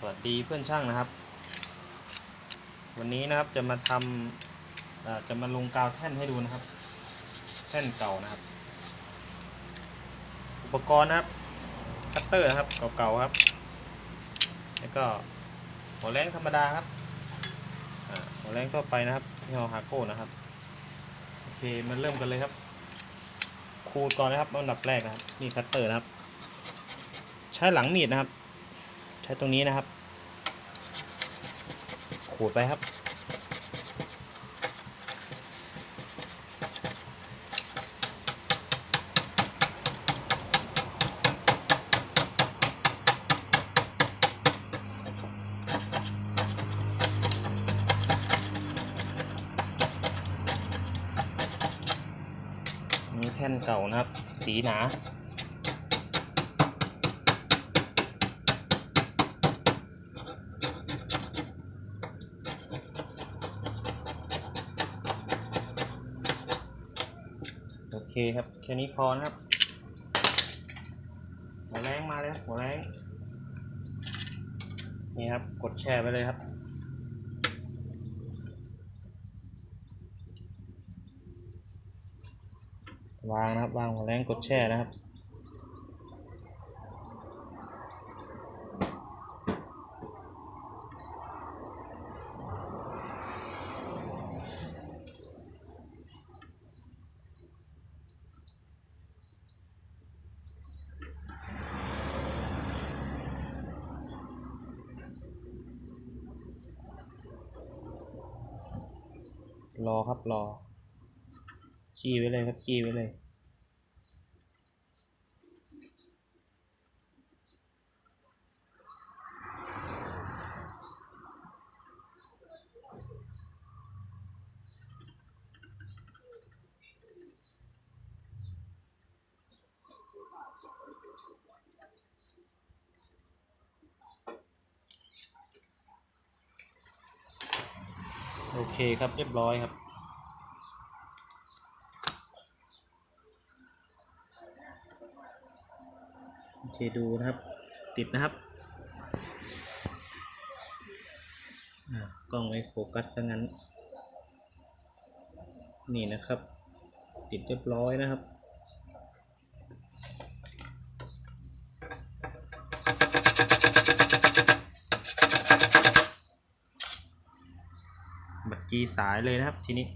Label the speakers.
Speaker 1: สวัสดีเพื่อนช่างนะครับ วันนี้นะครับจะมาทำอ่าจะมาลงกาวแท่นให้ดูนะครับ แท่นเก่านะครับ อุปกรณ์นะครับคัตเตอร์ครับเก่าๆครับ แล้วก็หัวแรงธรรมดาครับหัวแรงทั่วไปนะครับที่เราฮาโก้นะครับโอเคมาเริ่มกันเลยครับขูดก่อนนะครับอันดับแรกนะครับนี่คัตเตอร์นะครับ ใช้หลังมีดนะครับ ใช้ตรงนี้นะครับ ขูดไปครับ นี่แท่นเก่านะครับ สีหนา โอเคครับแค่นี้พอนะครับ หัวแรงมาเลยครับหัวแรงนี่ครับ กดแชร์ไปเลยครับวางนะครับวางหัวแรงกดแช่นะครับ รอครับรอ จี้ไว้เลยครับจี้ไว้เลย โอเคครับเรียบร้อยครับ โอเคดูนะครับ ติดนะครับกล้องไม่โฟกัสซะงั้น นี่นะครับ ติดเรียบร้อยนะครับ จีสายเลยนะครับทีนี้